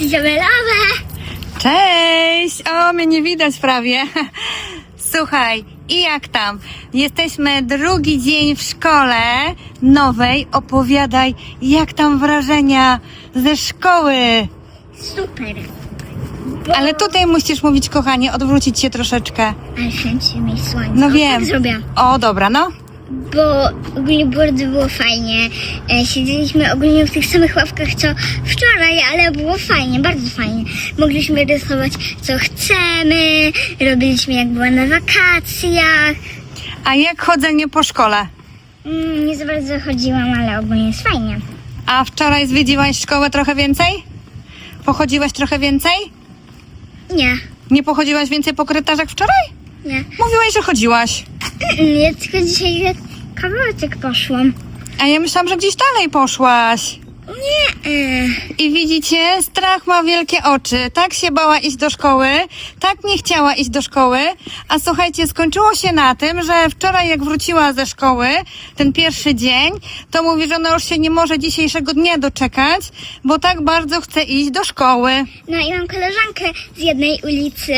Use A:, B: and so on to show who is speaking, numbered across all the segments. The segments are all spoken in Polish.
A: Izabelawe!
B: Cześć! O, mnie nie widać prawie. Słuchaj, i jak tam? Jesteśmy drugi dzień w szkole nowej. Opowiadaj, jak tam wrażenia ze szkoły.
A: Super!
B: Ale tutaj musisz mówić, kochanie, odwrócić się troszeczkę.
A: Ale chęci mi słońce.
B: No wiem.
A: Tak zrobię.
B: O, dobra, no.
A: Bo ogólnie bardzo było fajnie. E, siedzieliśmy ogólnie w tych samych ławkach co wczoraj, ale było fajnie, bardzo fajnie. Mogliśmy rysować co chcemy, robiliśmy jak była na wakacjach.
B: A jak chodzenie po szkole?
A: Mm, nie za bardzo chodziłam, ale ogólnie jest fajnie.
B: A wczoraj zwiedziłaś szkołę trochę więcej? Pochodziłaś trochę więcej?
A: Nie,
B: Nie pochodziłaś więcej po korytarzach wczoraj?
A: nie.
B: Mówiłaś, że chodziłaś.
A: Ja tylko dzisiaj kawałek poszłam.
B: A ja myślałam, że gdzieś dalej poszłaś.
A: Nie, e,
B: I widzicie, strach ma wielkie oczy. Tak się bała iść do szkoły, tak nie chciała iść do szkoły. A słuchajcie, skończyło się na tym, że wczoraj jak wróciła ze szkoły, ten pierwszy dzień, to mówi, że ona już się nie może dzisiejszego dnia doczekać, bo tak bardzo chce iść do szkoły.
A: no i mam koleżankę z jednej ulicy.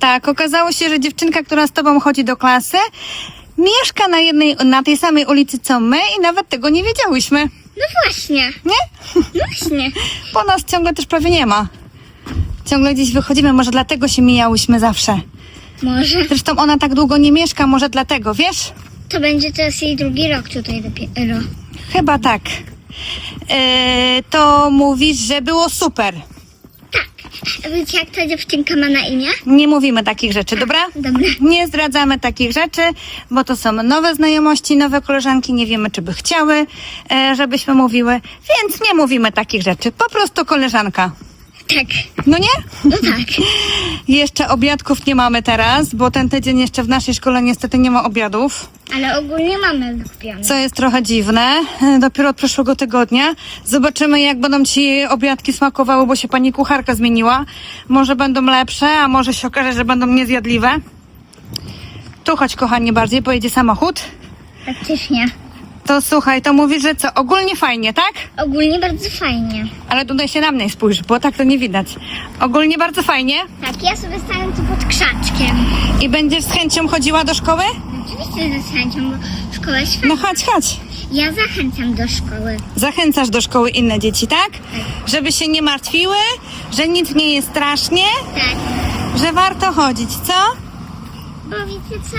B: Tak, okazało się, że dziewczynka, która z tobą chodzi do klasy, mieszka na jednej, na tej samej ulicy co my i nawet tego nie wiedziałyśmy.
A: No właśnie,
B: Nie?
A: właśnie.
B: Po nas ciągle też prawie nie ma. Ciągle gdzieś wychodzimy, może dlatego się mijałyśmy zawsze.
A: Może.
B: Zresztą ona tak długo nie mieszka, może dlatego, wiesz?
A: To będzie teraz jej drugi rok tutaj dopiero.
B: Chyba tak. Yy, to mówisz, że było super.
A: Wiecie jak ta dziewczynka ma na imię?
B: Nie mówimy takich rzeczy, dobra?
A: Dobra.
B: Nie zdradzamy takich rzeczy, bo to są nowe znajomości, nowe koleżanki, nie wiemy, czy by chciały, e, żebyśmy mówiły, więc nie mówimy takich rzeczy. Po prostu koleżanka.
A: Tak.
B: No nie?
A: No tak.
B: Jeszcze obiadków nie mamy teraz, bo ten tydzień jeszcze w naszej szkole niestety nie ma obiadów.
A: Ale ogólnie mamy kupione.
B: Co jest trochę dziwne, dopiero od przyszłego tygodnia. Zobaczymy, jak będą ci obiadki smakowały, bo się pani kucharka zmieniła. Może będą lepsze, a może się okaże, że będą niezjadliwe. Tu chodź, kochanie, bardziej, pojedzie samochód.
A: Faktycznie.
B: To słuchaj, to mówisz, że co, ogólnie fajnie, tak?
A: Ogólnie bardzo fajnie.
B: Ale tutaj się na mnie spójrz, bo tak to nie widać. Ogólnie bardzo fajnie.
A: Tak, ja sobie stanę tu pod krzaczkiem.
B: I będziesz z chęcią chodziła do szkoły?
A: Oczywiście ze chęcią, bo szkoła jest fajna.
B: No chodź, chodź.
A: Ja zachęcam do szkoły.
B: Zachęcasz do szkoły inne dzieci, tak? Żeby się nie martwiły, że nic nie jest strasznie,
A: Tak.
B: że warto chodzić, co?
A: Bo wiecie co?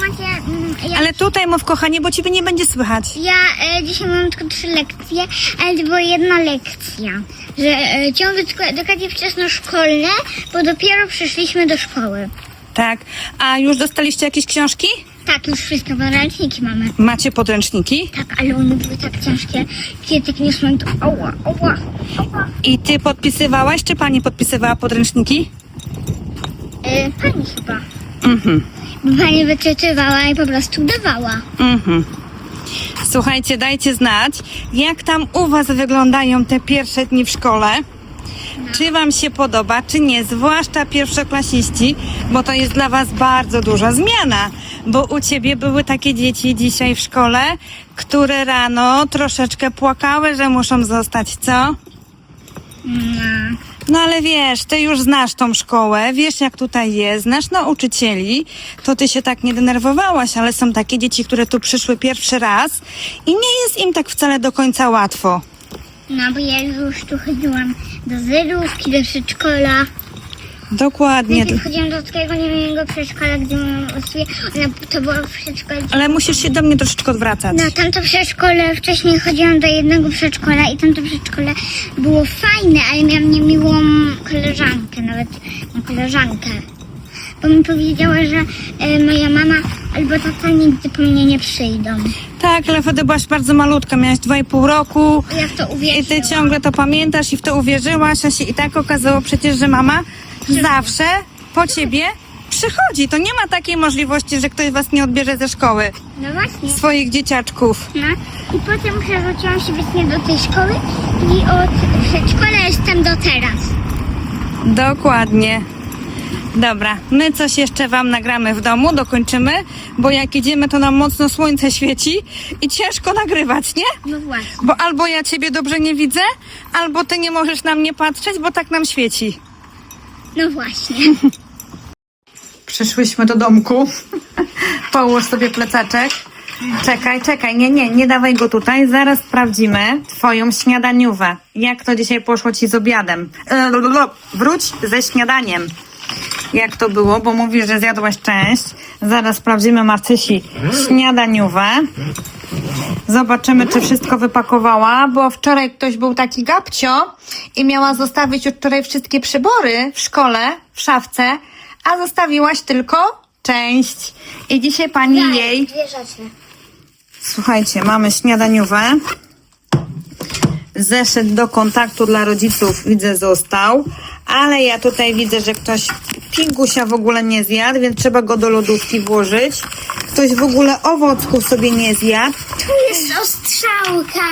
A: Macie... Mm, ja,
B: Ale tutaj mów, kochanie, bo ciebie nie będzie słychać.
A: ja e, dzisiaj mam tylko trzy lekcje, ale to była jedna lekcja. Że e, ciągle tylko edukacja wczesnoszkolne, bo dopiero przyszliśmy do szkoły.
B: Tak. A już dostaliście jakieś książki?
A: Tak, już wszystkie podręczniki mamy.
B: Macie podręczniki?
A: Tak, ale one były tak ciężkie. Kiedy tak niosłem to ała, ała, ała.
B: I ty podpisywałaś, czy pani podpisywała podręczniki?
A: E, pani chyba.
B: Mhm.
A: Bo pani wyczytywała i po prostu dawała.
B: Mhm. Słuchajcie, dajcie znać, jak tam u Was wyglądają te pierwsze dni w szkole. Czy Wam się podoba, czy nie, zwłaszcza pierwszoklasiści, bo to jest dla Was bardzo duża zmiana. Bo u Ciebie były takie dzieci dzisiaj w szkole, które rano troszeczkę płakały, że muszą zostać, co?
A: No.
B: No ale wiesz, ty już znasz tą szkołę, wiesz jak tutaj jest, znasz nauczycieli, to ty się tak nie denerwowałaś, ale są takie dzieci, które tu przyszły pierwszy raz i nie jest im tak wcale do końca łatwo.
A: No, bo ja już tu chodziłam do zerówki, do przedszkola.
B: Dokładnie.
A: Najpierw chodziłam do takiego niemiłego przedszkola, gdzie mam właściwie, ona, to było przedszkole.
B: Ale musisz się do mnie troszeczkę odwracać.
A: Na tamto przedszkole wcześniej chodziłam do jednego przedszkola i tamto przedszkole było fajne, ale miałam niemiłą koleżankę, nawet nie koleżankę. Bo mi powiedziała, że e, moja mama albo tata nigdy po mnie nie przyjdą.
B: Tak, ale wtedy byłaś bardzo malutka, miałaś dwa i pół roku
A: Ja w to
B: i
A: uwierzyłam.
B: ty ciągle to pamiętasz i w to uwierzyłaś, a się i tak okazało przecież, że mama zawsze po ciebie przychodzi. To nie ma takiej możliwości, że ktoś was nie odbierze ze szkoły,
A: No właśnie.
B: swoich dzieciaczków.
A: No. I potem przerzuciłam się właśnie do tej szkoły i od przedszkola jestem do teraz.
B: Dokładnie. Dobra, my coś jeszcze Wam nagramy w domu, dokończymy, bo jak idziemy, to nam mocno słońce świeci i ciężko nagrywać, nie?
A: No właśnie.
B: Bo albo ja Ciebie dobrze nie widzę, albo Ty nie możesz na mnie patrzeć, bo tak nam świeci.
A: No właśnie.
B: Przyszłyśmy do domku. Połóż sobie plecaczek. Czekaj, czekaj, nie, nie, nie dawaj go tutaj. Zaraz sprawdzimy twoją śniadaniówę. Jak to dzisiaj poszło ci z obiadem? E. Wróć ze śniadaniem. Jak to było, bo mówisz, że zjadłaś część. Zaraz sprawdzimy Marcysi śniadaniówę. Zobaczymy, czy wszystko wypakowała, bo wczoraj ktoś był taki gabcio i miała zostawić już wczoraj wszystkie przybory w szkole, w szafce, a zostawiłaś tylko część. I dzisiaj pani jej
A: Dwie rzeczy.
B: Słuchajcie, mamy śniadaniówę. Zeszyt do kontaktu dla rodziców widzę został, ale ja tutaj widzę, że ktoś pingusia w ogóle nie zjadł, więc trzeba go do lodówki włożyć. Ktoś w ogóle owocków sobie nie zjadł.
A: Tu jest ostrzałka.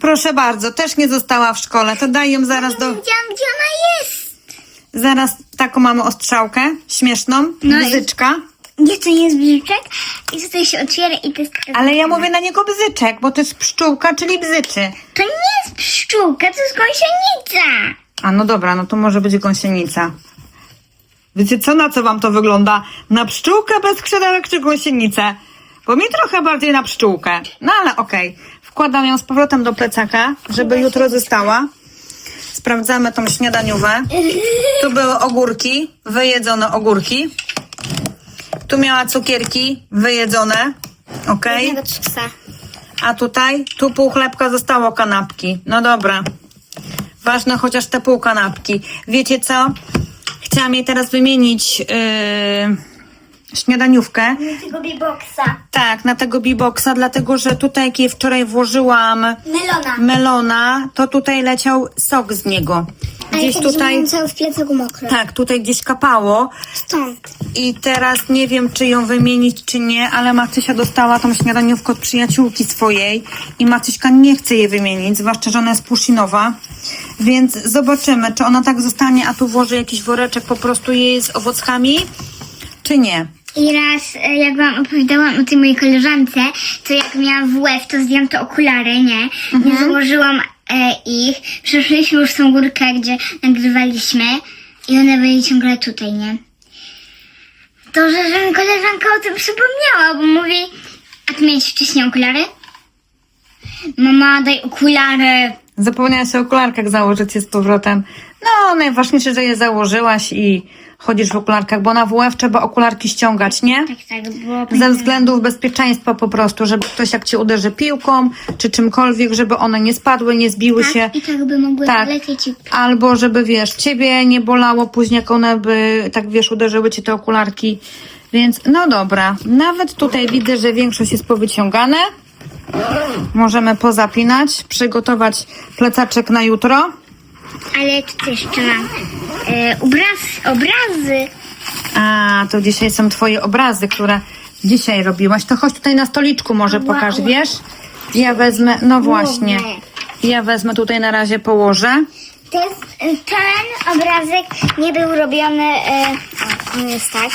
B: Proszę bardzo, też nie została w szkole. To daj ją zaraz do...
A: Widziałam, gdzie ona jest.
B: Zaraz taką mamy ostrzałkę, śmieszną,
A: No i-
B: bzyczka.
A: Nie, to nie jest bziczek i tutaj się otwiera i to jest.
B: Ale ja mówię na niego bzyczek, bo to jest pszczółka, czyli bzyczy.
A: To nie jest pszczółka, to jest gąsienica.
B: A no dobra, no to może być gąsienica. Wiecie co, na co wam to wygląda? Na pszczółkę bez skrzydełek czy gąsienicę? Bo mi trochę bardziej na pszczółkę. No ale okej. Wkładam ją z powrotem do plecaka, żeby jutro została. Sprawdzamy tą śniadaniówę. Tu były ogórki, wyjedzone ogórki. Tu miała cukierki, wyjedzone. Okej.
A: Jednego chipsa.
B: A tutaj, tu pół chlebka zostało kanapki. No dobra. Ważne chociaż te pół kanapki. Wiecie co? Chciałam jej teraz wymienić yy, śniadaniówkę.
A: Tego biboxa.
B: Tak, na tego biboxa, dlatego że tutaj jak jej wczoraj włożyłam
A: Melona.
B: melona, to tutaj leciał sok z niego. Gdzieś tutaj,
A: cały w plecaku mokro.
B: tak, tutaj gdzieś kapało.
A: Stąd.
B: I teraz nie wiem, czy ją wymienić, czy nie, ale Macysia dostała tą śniadaniówkę od przyjaciółki swojej i Macyśka nie chce jej wymienić, zwłaszcza, że ona jest pushinowa. Więc zobaczymy, czy ona tak zostanie, a tu włoży jakiś woreczek po prostu jej z owockami, czy nie.
A: I raz, e, jak wam opowiadałam o tej mojej koleżance, to jak miałam w łeb, to zdjęłam te okulary, nie? Nie założyłam e, ich. Przeszliśmy już tą górkę, gdzie nagrywaliśmy i one były ciągle tutaj, nie? To, że, że mi koleżanka o tym przypomniała, bo mówi, a ty miałeś wcześniej okulary? Mama, daj okulary.
B: Zapomniałaś o okularkach założyć je z powrotem. No, najważniejsze, że je założyłaś i chodzisz w okularkach, bo na WF trzeba okularki ściągać, nie?
A: Tak, tak, było
B: Ze względów bezpieczeństwa po prostu, żeby ktoś jak cię uderzy piłką, czy czymkolwiek, żeby one nie spadły, nie zbiły się.
A: I tak by mogły
B: Tak.
A: lecieć
B: Albo żeby, wiesz, ciebie nie bolało później, jak one by, tak wiesz, uderzyły ci te okularki. Więc, no dobra. Nawet tutaj widzę, że większość jest powyciągane. Możemy pozapinać, przygotować plecaczek na jutro.
A: Ale tu jeszcze mam e, obraz, obrazy.
B: A, to dzisiaj są twoje obrazy, które dzisiaj robiłaś. To chodź tutaj na stoliczku może pokaż, wiesz? Ja wezmę, no właśnie. Ja wezmę tutaj na razie położę.
A: Jest, e, ten obrazek nie był robiony, e, o, on jest tak,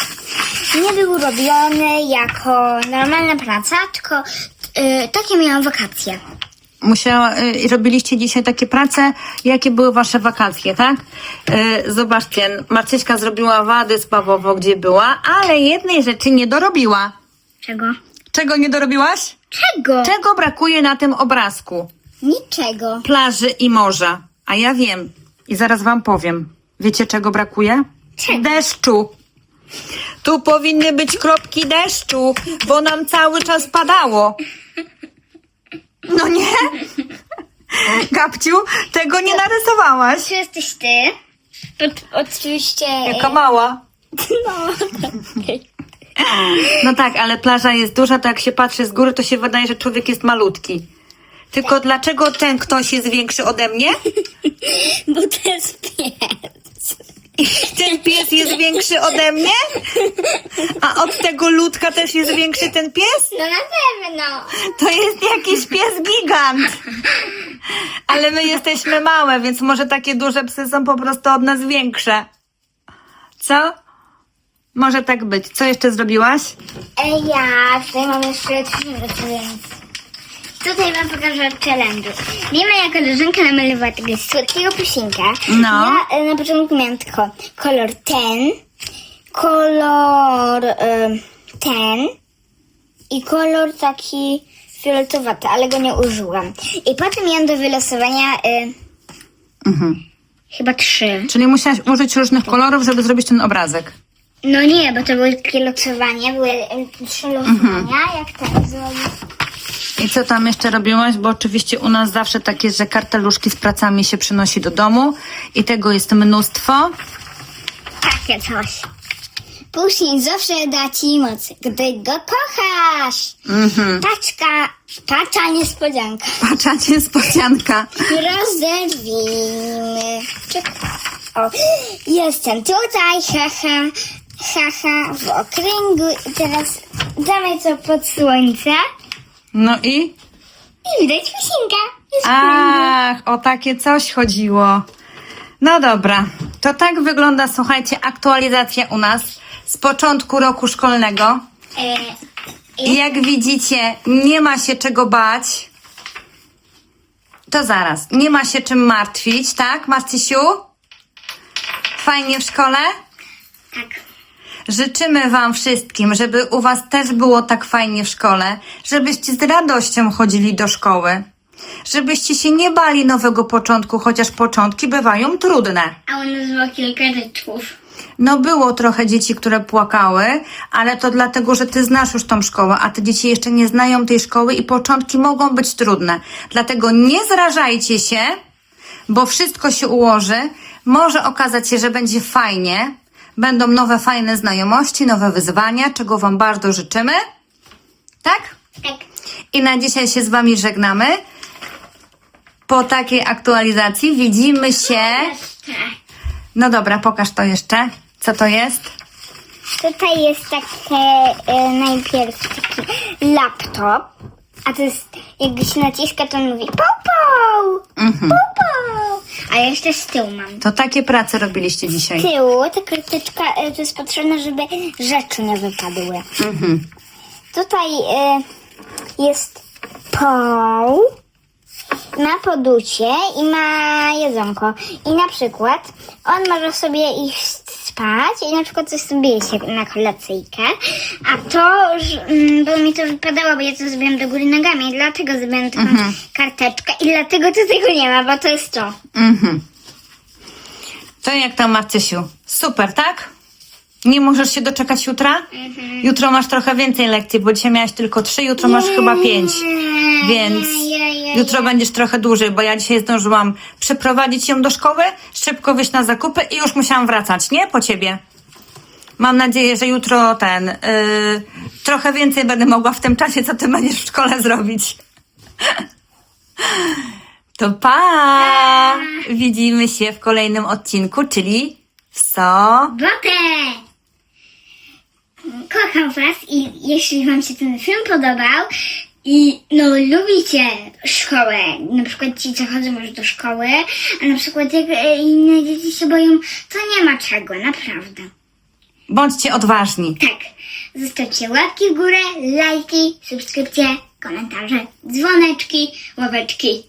A: nie był robiony jako normalna praca, tylko e, takie miałam wakacje.
B: Musiała, y, robiliście dzisiaj takie prace, jakie były wasze wakacje, tak? Y, zobaczcie, Marcyśka zrobiła wady spawowo, gdzie była, ale jednej rzeczy nie dorobiła.
A: Czego?
B: Czego nie dorobiłaś?
A: Czego?
B: Czego brakuje na tym obrazku?
A: Niczego.
B: Plaży i morza. A ja wiem i zaraz wam powiem. Wiecie czego brakuje?
A: Czego?
B: Deszczu. Tu powinny być kropki deszczu, bo nam cały czas padało. No nie? Gabciu, tego nie narysowałaś.
A: Czy jesteś ty? oczywiście.
B: Jaka mała.
A: No,
B: No tak, ale plaża jest duża, to jak się patrzy z góry, to się wydaje, że człowiek jest malutki. Tylko dlaczego ten ktoś jest większy ode mnie?
A: bo to jest pies.
B: Ten pies jest większy ode mnie? A od tego ludka też jest większy ten pies?
A: No na pewno.
B: To jest jakiś pies gigant. Ale my jesteśmy małe, więc może takie duże psy są po prostu od nas większe. Co? Może tak być. Co jeszcze zrobiłaś?
A: E, ja tutaj mam jeszcze trzy rzeczy, więc... Tutaj wam pokażę challenge. Wiem, moja koleżanka namalowała tego słodkiego pusinka.
B: No.
A: Ja e, na początku miałam tylko kolor ten, kolor e, ten i kolor taki fioletowaty, ale go nie użyłam. I potem miałam do wylosowania e,
B: Mhm.
A: chyba trzy.
B: Czyli musiałaś użyć różnych kolorów, żeby zrobić ten obrazek.
A: No nie, bo to były takie losowania, były trzy losowania, jak tak zrobić.
B: I co tam jeszcze robiłaś? Bo oczywiście u nas zawsze tak jest, że karteluszki z pracami się przynosi do domu i tego jest mnóstwo.
A: Takie coś. Pusin zawsze da ci moc, gdy go kochasz.
B: Mhm.
A: Taczka, tacza niespodzianka.
B: Pacza niespodzianka.
A: Rozerwijmy. O, jestem tutaj, haha, haha, w okręgu. I teraz damy to pod słońce
B: No i?
A: i widać. Jest
B: Ach, o takie coś chodziło. No dobra, to tak wygląda, słuchajcie, aktualizacja u nas z początku roku szkolnego.
A: e,
B: I jak widzicie, nie ma się czego bać. To zaraz, nie ma się czym martwić, tak, Marcysiu? Fajnie w szkole?
A: tak.
B: Życzymy Wam wszystkim, żeby u Was też było tak fajnie w szkole, żebyście z radością chodzili do szkoły, żebyście się nie bali nowego początku, chociaż początki bywają trudne.
A: A u nas było kilka rzeczów.
B: No było trochę dzieci, które płakały, ale to dlatego, że Ty znasz już tą szkołę, a te dzieci jeszcze nie znają tej szkoły i początki mogą być trudne. Dlatego nie zrażajcie się, bo wszystko się ułoży. Może okazać się, że będzie fajnie. Będą nowe, fajne znajomości, nowe wyzwania, czego Wam bardzo życzymy. Tak?
A: Tak.
B: I na dzisiaj się z Wami żegnamy. Po takiej aktualizacji widzimy się.
A: Jeszcze.
B: No dobra, pokaż to jeszcze. Co to jest?
A: Tutaj jest takie e, najpierw taki laptop, a to jest jakby się naciska, to on mówi pow, pow,
B: Mhm.
A: A jeszcze z tyłu mam.
B: To takie prace robiliście
A: Z
B: dzisiaj.
A: tyłu ta karteczka e, to jest potrzebne, żeby rzeczy nie wypadły.
B: Mhm.
A: Tutaj e, jest poł, ma poducie i ma jedzonko. I na przykład on może sobie iść spać i na przykład coś sobie jeść jak na kolacyjkę. A to, że, mm, bo mi to wypadało, bo ja to zrobiłam do góry nogami, dlatego zrobiłam taką karteczkę i dlatego to tego nie ma, bo to jest to.
B: Mhm. To jak tam Marcysiu? Super, tak? Nie możesz się doczekać jutra? Jutro masz trochę więcej lekcji, bo dzisiaj miałaś tylko trzy, jutro masz chyba pięć. Więc jutro będziesz trochę dłużej, bo ja dzisiaj zdążyłam przeprowadzić ją do szkoły, szybko wyjść na zakupy i już musiałam wracać, nie? Po ciebie. Mam nadzieję, że jutro ten yy, trochę więcej będę mogła w tym czasie, co ty będziesz w szkole zrobić. To pa! Widzimy się w kolejnym odcinku, czyli w so.
A: Botę! Kocham Was i jeśli Wam się ten film podobał i no lubicie szkołę, na przykład ci, co chodzą już do szkoły, a na przykład jak e, inne dzieci się boją, to nie ma czego, naprawdę.
B: Bądźcie odważni.
A: Tak, zostawcie łapki w górę, lajki, subskrypcje, komentarze, dzwoneczki, ławeczki.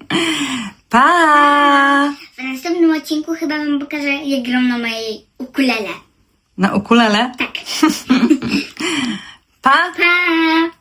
B: Pa!
A: W następnym odcinku chyba Wam pokażę, jak gram na mojej ukulele.
B: Na ukulele.
A: Tak,
B: Pa!
A: pa!